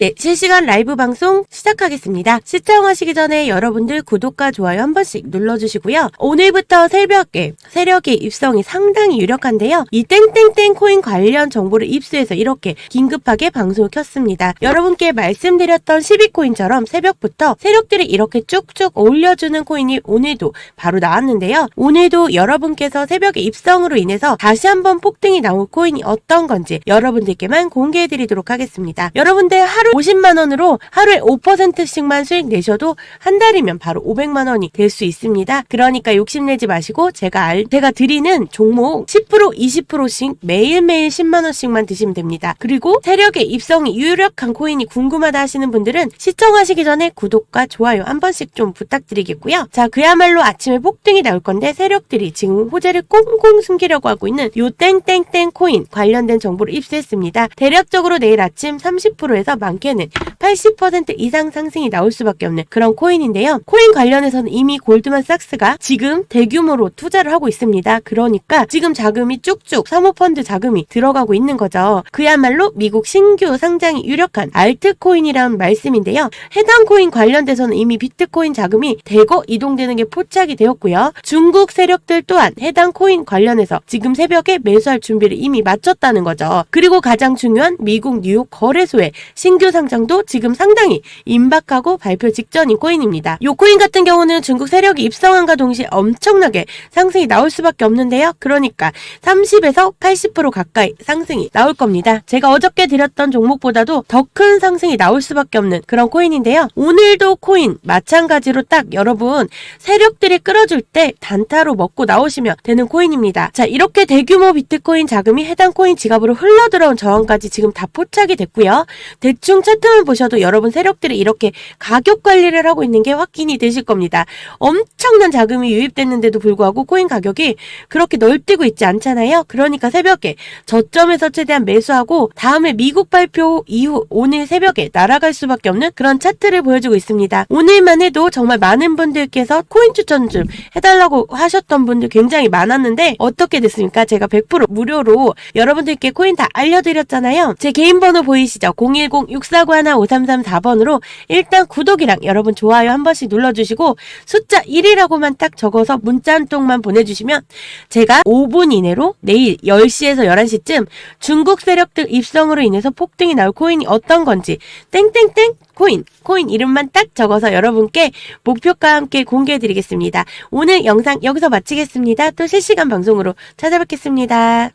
네, 실시간 라이브 방송 시작하겠습니다. 시청하시기 전에 여러분들 구독과 좋아요 한 번씩 눌러주시고요. 오늘부터 새벽에 세력의 입성이 상당히 유력한데요. 이 땡땡땡 코인 관련 정보를 입수해서 이렇게 긴급하게 방송을 켰습니다. 여러분께 말씀드렸던 12코인처럼 새벽부터 세력들이 이렇게 쭉쭉 올려주는 코인이 오늘도 바로 나왔는데요. 오늘도 여러분께서 새벽에 입성으로 인해서 다시 한번 폭등이 나온 코인이 어떤 건지 여러분들께만 공개해드리도록 하겠습니다. 여러분들 하루 50만 원으로 하루에 5%씩만 수익 내셔도 한 달이면 바로 500만 원이 될 수 있습니다. 그러니까 욕심내지 마시고 제가 알, 제가 드리는 종목 10% 20%씩 매일매일 10만 원씩만 드시면 됩니다. 그리고 세력의 입성이 유력한 코인이 궁금하다 하시는 분들은 시청하시기 전에 구독과 좋아요 한 번씩 좀 부탁드리겠고요. 자, 그야말로 아침에 폭등이 나올 건데 세력들이 지금 호재를 꽁꽁 숨기려고 하고 있는 요 땡땡땡 코인 관련된 정보를 입수했습니다. 대략적으로 내일 아침 30%에서 만 2009년 80% 이상 상승이 나올 수밖에 없는 그런 코인인데요. 코인 관련해서는 이미 골드만삭스가 지금 대규모로 투자를 하고 있습니다. 그러니까 지금 자금이 쭉쭉 사모펀드 자금이 들어가고 있는 거죠. 그야말로 미국 신규 상장이 유력한 알트코인이라는 말씀인데요. 해당 코인 관련돼서는 이미 비트코인 자금이 대거 이동되는 게 포착이 되었고요. 중국 세력들 또한 해당 코인 관련해서 지금 새벽에 매수할 준비를 이미 마쳤다는 거죠. 그리고 가장 중요한 미국 뉴욕 거래소의 신규 상장도 지금 상당히 임박하고 발표 직전인 코인입니다. 요 코인 같은 경우는 중국 세력이 입성함과 동시에 엄청나게 상승이 나올 수밖에 없는데요. 그러니까 30에서 80% 가까이 상승이 나올 겁니다. 제가 어저께 드렸던 종목보다도 더 큰 상승이 나올 수밖에 없는 그런 코인인데요. 오늘도 코인 마찬가지로 딱 여러분 세력들이 끌어줄 때 단타로 먹고 나오시면 되는 코인입니다. 자 이렇게 대규모 비트코인 자금이 해당 코인 지갑으로 흘러들어온 저항까지 지금 다 포착이 됐고요. 대충 차트만 보 셔도 여러분 세력들이 이렇게 가격 관리를 하고 있는 게 확인이 되실 겁니다. 엄청난 자금이 유입됐는데도 불구하고 코인 가격이 그렇게 널뛰고 있지 않잖아요. 그러니까 새벽에 저점에서 최대한 매수하고 다음에 미국 발표 이후 오늘 새벽에 날아갈 수밖에 없는 그런 차트를 보여주고 있습니다. 오늘만 해도 정말 많은 분들께서 코인 추천 좀 해달라고 하셨던 분들 굉장히 많았는데 어떻게 됐습니까? 제가 100% 무료로 여러분들께 코인 다 알려드렸잖아요. 제 개인 번호 보이시죠? 010-6491-5334번으로 일단 구독이랑 여러분 좋아요 한 번씩 눌러주시고 숫자 1이라고만 딱 적어서 문자 한 통만 보내주시면 제가 5분 이내로 내일 10시에서 11시쯤 중국 세력들 입성으로 인해서 폭등이 나올 코인이 어떤 건지 땡땡땡 코인 코인 이름만 딱 적어서 여러분께 목표가 함께 공개해드리겠습니다. 오늘 영상 여기서 마치겠습니다. 또 실시간 방송으로 찾아뵙겠습니다.